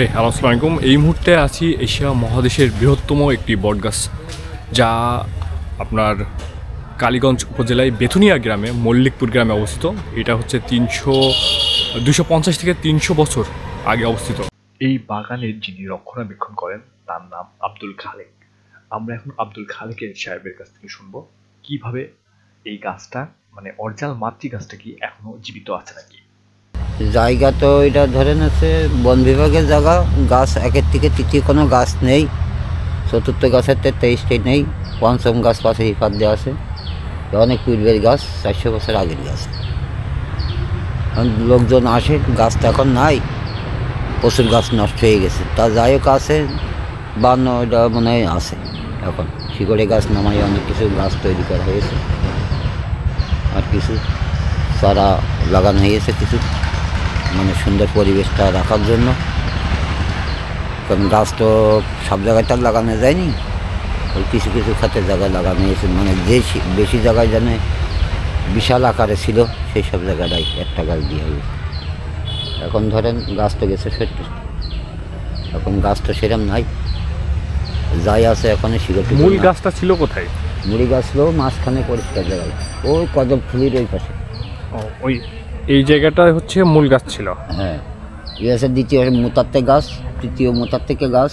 এই, হ্যালো এই মুহূর্তে আছি এশিয়া মহাদেশের বৃহত্তম একটি বটগাছ, যা আপনার কালীগঞ্জ উপজেলায় বেথুনিয়া গ্রামে, মল্লিকপুর গ্রামে অবস্থিত। এটা হচ্ছে তিনশো, দুশো পঞ্চাশ থেকে তিনশো বছর আগে অবস্থিত। এই বাগানের যিনি রক্ষণাবেক্ষণ করেন, তার নাম আব্দুল খালেক। আমরা এখন আব্দুল খালেকের সাহেবের কাছ থেকে শুনব, কীভাবে এই গাছটা মানে অরিজিনাল মাতৃ গাছটা কি এখনও জীবিত আছে নাকি? জায়গা তো এটা ধরেন আছে বন বিভাগের জায়গা, গাছ একের থেকে তৃতীয় কোনো গাছ নেই, চতুর্থ গাছের তো তেইশটি নেই, পঞ্চম গাছ পাশে হিফাত দেওয়া আছে। অনেক পূর্বের গাছ, চারশো বছর আগের গাছ। লোকজন আসে, গাছ তো এখন নাই, প্রচুর গাছ নষ্ট হয়ে গেছে। তা যাই হোক আছে, বান্ন ওইটা মনে হয় আছে এখন। শিকড়ে গাছ নামাই অনেক কিছু গাছ তৈরি করা হয়েছে। আর কিছু চারা লাগানো হয়েছে কিছু। মানে সুন্দর পরিবেশটা রাখার জন্য। কারণ গাছ তো সব জায়গায় তো আর লাগানো যায়নি। ওই কিছু কিছু খাতের জায়গায় লাগানো হয়েছে। মানে যে বেশি জায়গায় জানে বিশাল আকারে ছিল সেই সব জায়গাটাই একটা গাছ দিয়ে হয়েছে। এখন ধরেন গাছ তো গেছে সত্যি এখন গাছ তো সেরকম নাই। যাই আছে এখন শিকড় মূল গাছটা ছিল কোথায়? মুড়ি গাছ ছিল মাঝখানে পরিষ্কার জায়গায়। ওই কদম ফুলির ওই পাশে। ওই এই জায়গাটা হচ্ছে মূল গাছ ছিল। হ্যাঁ। আছে দ্বিতীয় মোতাত্তে গাছ তৃতীয় মোতাত্তেকে গাছ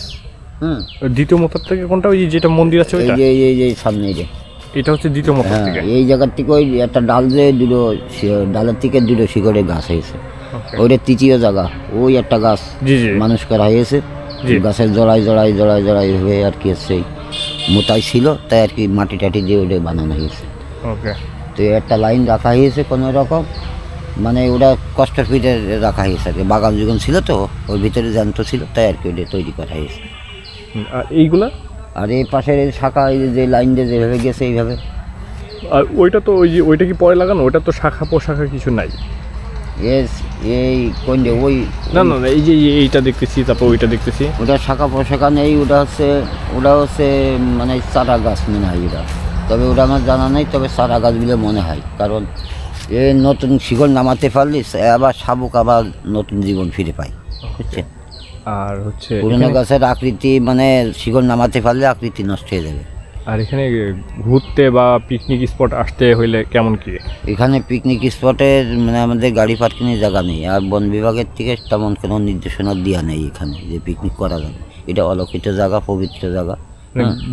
হ্যাঁ দ্বিতীয় মতার থেকে কোনটা? ওই যেটা মন্দির আছে এই ওইটা? যে এই যে- এই সামনে এই যে। এটা হচ্ছে দ্বিতীয় মতার হ্যাঁ থেকে এই জায়গার থেকে ওই একটা ডাল যে দুটো ডালের থেকে দুটো শিকড়ে গাছ হয়েছে। ওইটা তৃতীয় জায়গা। ওই একটা গাছ জি জি মানুষ করা হয়েছে। গাছের জড়াই জড়াই জড়াই জড়াই হয়ে আর কি সেই মোতাই ছিল তাই আর কি মাটি টাটি দিয়ে ওটা বানানো হয়েছে। ওকে তো একটা লাইন রাখা হয়েছে কোনো রকম? মানে ওটা কষ্টের পিঠে রাখা হয়েছে আর কি। বাগান যখন ছিল তো ওর ভিতরে জ্যান্ত ছিল তাই আর কি ওটা তৈরি করা হয়েছে। আর এইগুলা? আর এই পাশের এই শাখা এই যে লাইন দিয়ে যেভাবে গেছে এইভাবে। আর ওইটা তো ওই যে ওইটা কি পরে লাগানো? ওটা তো শাখা পোশাখা কিছু নাই। এস এই কোন যে ওই না না না এই যে এইটা দেখতেছি তারপর ওইটা দেখতেছি। ওটা শাখা পোশাখা নেই ওটা হচ্ছে ওটা হচ্ছে মানে চারা গাছ মনে হয় ওটা। তবে ওটা আমার জানা নেই তবে চারা গাছ বলে মনে হয়। কারণ এ নতুন শিকড় নামাতে পারলে আবার শাবুক আবার নতুন জীবন ফিরে পায়। বুঝছেন? আর হচ্ছে পুরনো গাছের আকৃতি মানে শিকড় নামাতে পারলে আকৃতি নষ্ট হয়ে যাবে। আর এখানে ঘুরতে বা পিকনিক স্পট আসতে হইলে কেমন কি? এখানে পিকনিক স্পটের মানে আমাদের গাড়ি পার্কিংয়ের জায়গা নেই আর বন বিভাগের থেকে তেমন কোনো নির্দেশনা দেওয়া নেই এখানে যে পিকনিক করা যাবে। এটা অলক্ষিত জায়গা পবিত্র জায়গা।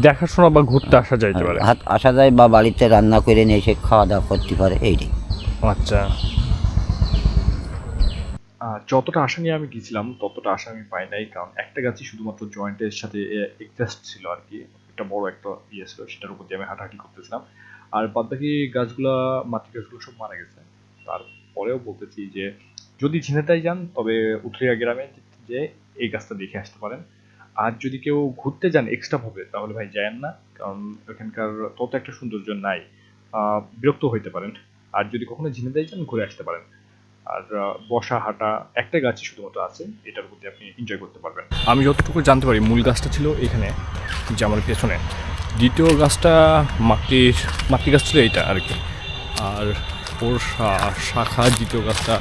দেখাশোনা বা ঘুরতে আসা যাইতে পারে। হাত আসা যায় বা বাড়িতে রান্না করে নিয়ে এসে খাওয়া দাওয়া করতে পারে এইটাই। আচ্ছা। যতটা আশা নিয়ে আমি গেছিলাম ততটা আশা আমি পাই নাই কারণ একটা গাছই শুধুমাত্র জয়েন্টের সাথে এক্সাস্ট ছিল আর কি। একটা বড় একটা ইয়ে ছিল সেটার উপর দিয়ে আমি হাঁটাহাঁটি করতেছিলাম। আর বাদ বাকি গাছগুলা মাতৃ গাছগুলো সব মারা গেছে। তারপরেও বলতেছি যে যদি ঝিনাইদায় যান তবে উথরিয়া গ্রামে যে এই গাছটা দেখে আসতে পারেন। আর যদি কেউ ঘুরতে যান এক্সট্রা ভাবে, তাহলে ভাই যায়েন না, কারণ ওখানকার তত একটা সৌন্দর্য নাই। বিরক্ত হইতে পারেন। আর যদি কখনো ঝিনাইদায় যান, ঘুরে আসতে পারেন। আর বসা, হাঁটা, একটা গাছই শুধুমাত্র আছে, এটার প্রতি আপনি এনজয় করতে পারবেন। আমি যতটুকু জানতে পারি, মূল গাছটা ছিল এখানে, যে আমার পেছনে। দ্বিতীয় গাছটা মাটির মাটি গাছ ছিল এইটা আর কি। আর ওর শাখা, দ্বিতীয় গাছটা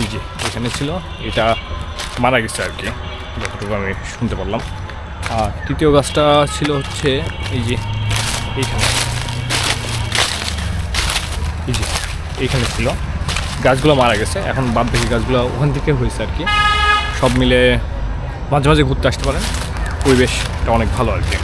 এই যে, এখানে ছিল, এটা মারা গেছে আর কি। যতটুকু আমি শুনতে পারলাম। আর তৃতীয় গাছটা ছিল হচ্ছে এই যে এইখানে। এই যে এইখানে ছিল। গাছগুলো মারা গেছে। এখন বাদ দেখি গাছগুলো ওখান থেকে হয়েছে আর কি। সব মিলে মাঝে মাঝে ঘুরতে আসতে পারেন। পরিবেশটা অনেক ভালো আর কি।